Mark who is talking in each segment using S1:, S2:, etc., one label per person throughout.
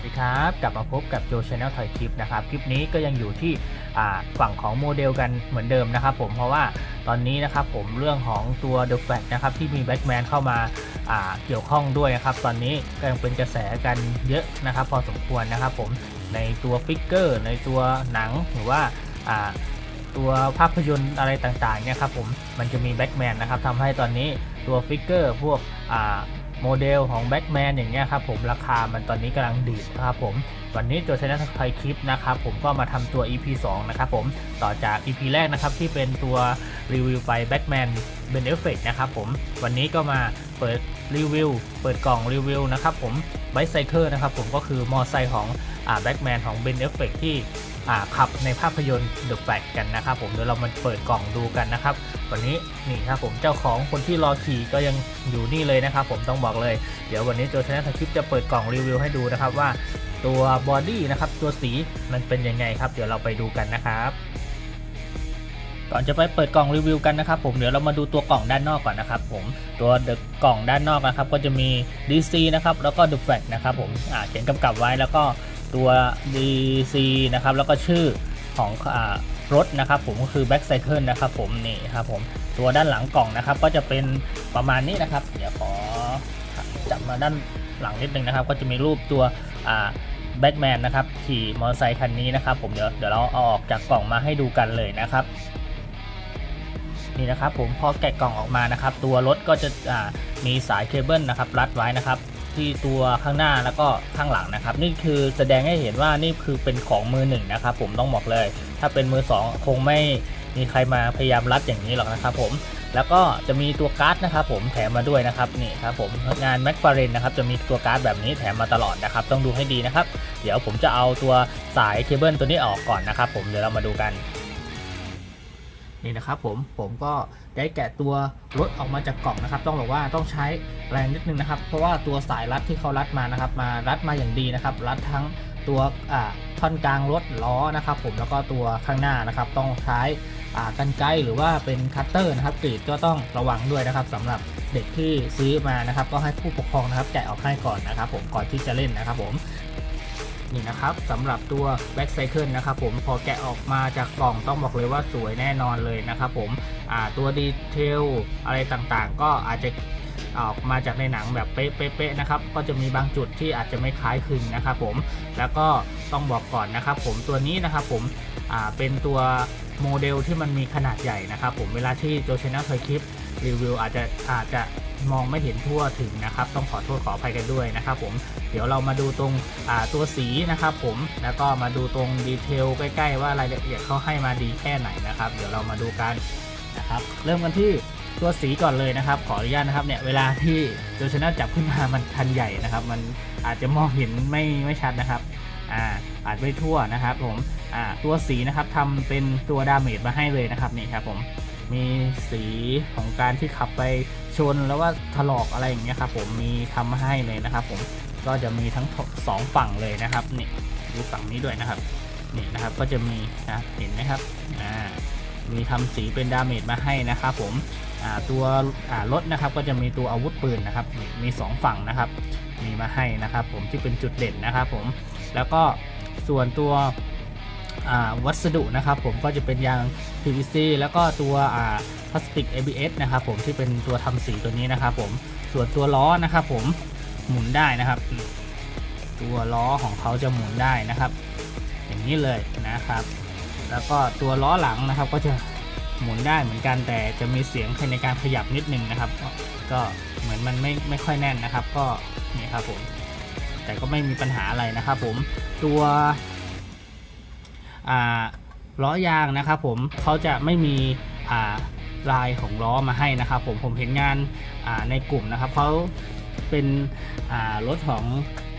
S1: วัสดีครับ กลับมาพบกับโจชแนลถอยคลิปนะครับ คลิปนี้ก็ยังอยู่ที่ฝั่งของโมเดลกันเหมือนเดิมนะครับผมเพราะว่าตอนนี้นะครับผมเรื่องของตัว The Flash นะครับที่มีแบ็กแมนเข้ามาาเกี่ยวข้องด้วยนะครับ ตอนนี้ก็ยังเป็นกระแสกันเยอะนะครับ พอสมควรนะครับผมในตัวฟิกเกอร์ ในตัวหนังหรือว่าาตัวภาพยนตร์อะไรต่างๆเนี่ยครับผมมันจะมีแบ็กแมนนะครับทำให้ตอนนี้ ตัวฟิกเกอร์พวกอ่าโมเดลของแบ็กแมนอย่างเงี้ยครับผมราคามันตอนนี้กำลังดีดนะครับผม วันนี้โจชนะไทยคลิปนะครับผมก็มาทำตัว EP 2 นะครับผมต่อจาก EP แรกนะครับที่เป็นตัวรีวิวไปแบ็กแมนเบนเอฟเฟกนะครับผมวันนี้ก็มาเปิดรีวิวเปิดกล่องรีวิวนะครับผมไบไซเคิลนะครับผมก็คือมอไซค์ของอ่าแบ็กแมนของเบนเอฟเฟกที่ ขับในภาพยนตร์เดอะแฟลกันนะครับผมเดี๋ยวเรามาเปิดกล่องดูกันนะครับ วันนี้นี่ครับผมเจ้าของคนที่รอขี่ก็ยังอยู่นี่เลยนะครับผมต้องบอกเลยเดี๋ยววันนี้โจชนะทคลิปจะเปิดกล่องรีวิวให้ดูนะครับว่าตัวบอดี้นะครับตัวสีมันเป็นยังไงครับเดี๋ยวเราไปดูกันนะครับก่อนจะไปเปิดกล่องรีวิวกันนะครับผมเดี๋ยวเรามาดูตัวกล่องด้านนอกก่อนนะครับผมตัวเดอะกล่องด้านนอกนะครับก็จะมี DC นะครับแล้วก็ The Flash นะครับผมอ่าเขียนกำกับไว้แล้วก็ ตัว DC นะครับแล้วก็ชื่อของอรถนะครับผมก็คือ Back Cycle นะครับผมนี่ครับผมตัวด้านหลังกล่องนะครับ ก็จะเป็นประมาณนี้นะครับ เดี๋ยวขอจับมาด้านหลังนิดนึงนะครับ ก็จะมีรูปตัวแบ็กแมนนะครับขี่มอเตอร์ไซค์คันนี้นะครับ ผมเดี๋ยวเดี๋ยวเราเอาออกจากกล่องมาให้ดูกันเลยนะครับ นี่นะครับผมพอแกะกล่องออกมานะครับ ตัวรถก็จะมีสายเคเบิลนะครับรัดไว้นะครับ ที่ตัวข้างหน้าแล้วก็ข้างหลังนะครับ นี่คือแสดงให้เห็นว่านี่คือเป็นของมือหนึ่งนะครับ ผมต้องบอกเลย ถ้าเป็นมือสองคงไม่มีใครมาพยายามรัดอย่างนี้หรอกนะครับ ผมแล้วก็จะมีตัวการ์ดนะครับ ผมแถมมาด้วยนะครับนี่ครับผมงานแม็กฟาเรนนะครับจะมีตัวการ์ดแบบนี้แถมมาตลอดนะครับ ต้องดูให้ดีนะครับ เดี๋ยวผมจะเอาตัวสายเคเบิลตัวนี้ออกก่อนนะครับ ผมเดี๋ยวเรามาดูกัน นี่นะครับผมผมก็ได้แกะตัวรถออกมาจากกล่องนะครับ ต้องบอกว่าต้องใช้แรงนิดนึงนะครับ เพราะว่าตัวสายรัดที่เขารัดมานะครับ มารัดมาอย่างดีนะครับ รัดทั้งตัวท่อนกลางรถล้อนะครับ ผมแล้วก็ตัวข้างหน้านะครับ ต้องใช้กันไกหรือว่าเป็นคัตเตอร์นะครับกรีดก็ต้องระวังด้วยนะครับสำหรับเด็กที่ซื้อมานะครับ ก็ให้ผู้ปกครองนะครับ แกะออกให้ก่อนนะครับ ผมก่อนที่จะเล่นนะครับ ผม นี่นะครับสำหรับตัว Back Cycle นะครับผมพอแกะออกมาจากกล่องต้องบอกเลยว่าสวยแน่นอนเลยนะครับผมตัวดีเทลอะไรต่างๆ ก็อาจจะออกมาจากในหนังแบบเป๊ะๆนะครับ ก็จะมีบางจุดที่อาจจะไม่คล้ายคลึงนะครับผม แล้วก็ต้องบอกก่อนนะครับผมตัวนี้นะครับผมเป็นตัวโมเดลที่มันมีขนาดใหญ่นะครับผม เวลาที่โจชนะเคยคลิปรีวิวอาจจะอาจจะ มองไม่เห็นทั่วถึงนะครับ ต้องขอโทษขออภัยกันด้วยนะครับผมเดี๋ยวเรามาดูตรงตัวสีนะครับผมแล้วก็มาดูตรงดีเทลใกล้ๆว่ารายละเอียดเขาให้มาดีแค่ไหนนะครับ เดี๋ยวเรามาดูกันนะครับเริ่มกันที่ตัวสีก่อนเลยนะครับ ขออนุญาตนะครับเนี่ยเวลาที่โจชนะจับขึ้นมามันคันใหญ่นะครับ มันอาจจะมองเห็นไม่ไม่ชัดนะครับอ่าอาจไม่ทั่วนะครับผมอ่าตัวสีนะครับทำเป็นตัวดาเมจมาให้เลยนะครับนี่ครับผมมีสีของการที่ขับไป ชนแล้วว่าถลอกอะไรอย่างเงี้ยครับผมมีทำมาให้เลยนะครับ ผมก็จะมีทั้งสองฝั่งเลยนะครับนี่ดูฝั่งนี้ด้วยนะครับนี่นะครับก็จะมีนะเห็นไหมครับอ่ามีทำสีเป็นดาเมจมาให้นะครับผมอ่าตัวอ่ารถนะครับก็จะมีตัวอาวุธปืนนะครับ มีมีสองฝั่งนะครับ มีมาให้นะครับ ผมที่เป็นจุดเด่นนะครับ ผมแล้วก็ส่วนตัว วัสดุนะครับผมก็จะเป็นยาง PVC แล้วก็ตัวพลาสติก ABS นะครับผมที่เป็นตัวทำสีตัวนี้นะครับผมส่วนตัวล้อนะครับผมหมุนได้นะครับ ตัวล้อของเขาจะหมุนได้นะครับ อย่างนี้เลยนะครับ แล้วก็ตัวล้อหลังนะครับก็จะหมุนได้เหมือนกันแต่จะมีเสียงในการขยับนิดนึงนะครับ ก็เหมือนมันไม่ไม่ค่อยแน่นนะครับ ก็นี่ครับผมแต่ก็ไม่มีปัญหาอะไรนะครับผมตัว ล้อยางนะครับผมเขาจะไม่มีลายของล้อมาให้นะครับผมผมเห็นงานในกลุ่มนะครับเขาเป็นรถของ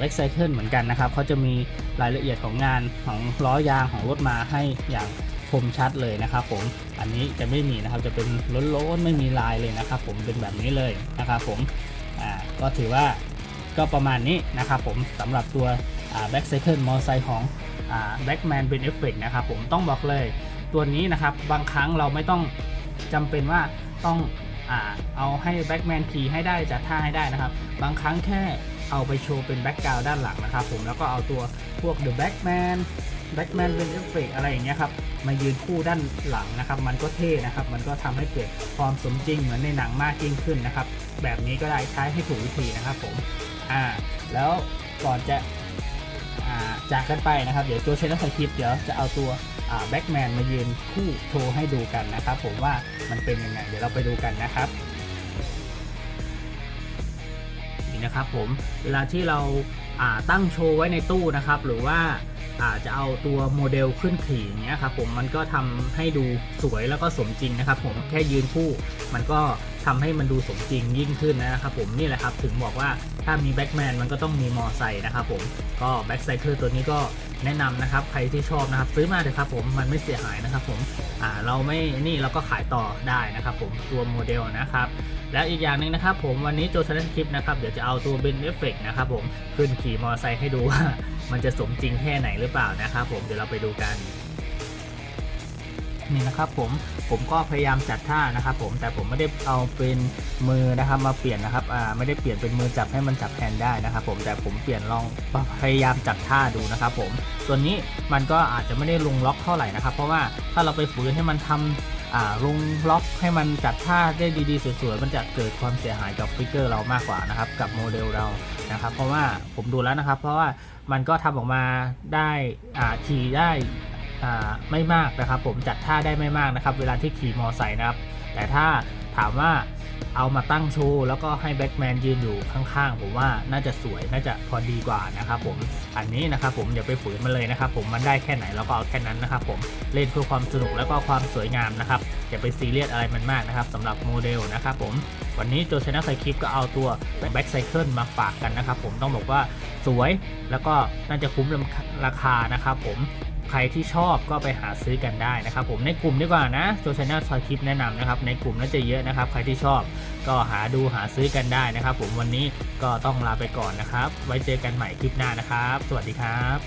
S1: r e c y c l e เหมือนกันนะครับเขาจะมีรายละเอียดของงานของล้อยางของรถมาให้อย่างคมชัดเลยนะครับผมอันนี้จะไม่มีนะครับจะเป็นล้นๆไม่มีลายเลยนะครับ ผมเป็นแบบนี้เลยนะครับผมก็ถือว่าก็ประมาณนี้นะครับผมสำหรับตัว อ่า Back Cycle มอเตอร์ไซค์ของอ่า Backman Ben Effect นะครับผมต้องบอกเลยตัวนี้นะครับบางครั้งเราไม่ต้องจำเป็นว่าต้องอเอาให้แบ็กแมนขี่ให้ได้จัดท่าให้ได้นะครับ บางครั้งแค่เอาไปโชว์เป็นแบ็กกราวด์ด้านหลังนะครับผมแล้วก็เอาตัวพวก The Backman แบ็กแมนเป็นเอฟเฟกอะไรอย่างเงี้ยครับมายืนคู่ด้านหลังนะครับ มันก็เท่นะครับ มันก็ทำให้เกิดความสมจริงเหมือนในหนังมากยิ่งขึ้นนะครับ แบบนี้ก็ได้ใช้ให้ถูกวิธีนะครับผมอ่าแล้วก่อนจะ จากกันไปนะครับ เดี๋ยวโจเชนนักคลิปเดี๋ยวจะเอาตัวแบ็กแมนมายืนคู่โชว์ให้ดูกันนะครับ ผมว่ามันเป็นยังไง เดี๋ยวเราไปดูกันนะครับนี่นะครับผมเวลาที่เรา ตั้งโชว์ไว้ในตู้นะครับ หรือว่าอาจจะเอาตัวโมเดลขึ้นขี่อย่างเงี้ยครับผมมันก็ทำให้ดูสวยแล้วก็สมจริงนะครับ ผมแค่ยืนคู่ มันก็ทำให้มันดูสมจริงยิ่งขึ้นนะครับผมนี่แหละครับถึงบอกว่าถ้ามีแบ็กแมนมันก็ต้องมีมอไซค์นะครับผมก็แบ็กไซเคิลตัวนี้ก็แนะนำนะครับใครที่ชอบนะครับซื้อมาเลยครับผมมันไม่เสียหายนะครับผมเราไม่นี่เราก็ขายต่อได้นะครับผมตัวโมเดลนะครับ แล้วอีกอย่างหนึ่งนะครับผมวันนี้โจชันคลิปนะครับเดี๋ยวจะเอาตัวเบนเอฟเฟกนะครับผมขึ้นขี่มอเตอร์ไซค์ให้ดูว่ามันจะสมจริงแค่ไหนหรือเปล่านะครับผมเดี๋ยวเราไปดูกันนี่นะครับผมผมก็พยายามจัดท่านะครับผมแต่ผมไม่ได้เอาเป็นมือนะครับมาเปลี่ยนนะครับอ่าไม่ได้เปลี่ยนเป็นมือจับให้มันจับแฮนได้นะครับผมแต่ผมเปลี่ยนลองพยายามจัดท่าดูนะครับผมส่วนนี้มันก็อาจจะไม่ได้ลงล็อกเท่าไหร่นะครับ เพราะว่าถ้าเราไปฝืนให้มันทำอ่า ลงล็อกให้มันจัดท่าได้ดีๆสวยๆมันจะเกิดความเสียหายกับฟิกเกอร์เรามากกว่านะครับกับโมเดลเรานะครับเพราะว่าผมดูแล้วนะครับ เพราะว่ามันก็ทำออกมาได้อ่าขี่ได้อ่าไม่มากนะครับ ผมจัดท่าได้ไม่มากนะครับ เวลาที่ขี่มอไซค์นะครับ แต่ถ้าถามว่า เอามาตั้งโชว์แล้วก็ให้แบ็กแมนยืนอยู่ข้างๆ ผมว่าน่าจะสวยน่าจะพอดีกว่านะครับผมอันนี้นะครับผมอย่าไปฝืนมันเลยนะครับผมมันได้แค่ไหนเราก็เอาแค่นั้นนะครับผมเล่นเพื่อความสนุกแล้วก็ความสวยงามนะครับอย่าไปซีเรียสอะไรมันมากนะครับสำหรับโมเดลนะครับผมวันนี้โจชนะไซคลิปก็เอาตัวแบ็กไซเคิลมาฝากกันนะครับผมต้องบอกว่าสวยแล้วก็น่าจะคุ้มราคานะครับผม ใครที่ชอบก็ไปหาซื้อกันได้นะครับผมในกลุ่มดีกว่านะโซเชียลซอยคลิปแนะนำนะครับ ในกลุ่มน่าจะเยอะนะครับ ใครที่ชอบก็หาดูหาซื้อกันได้นะครับ ผมวันนี้ก็ต้องลาไปก่อนนะครับ ไว้เจอกันใหม่คลิปหน้านะครับ สวัสดีครับ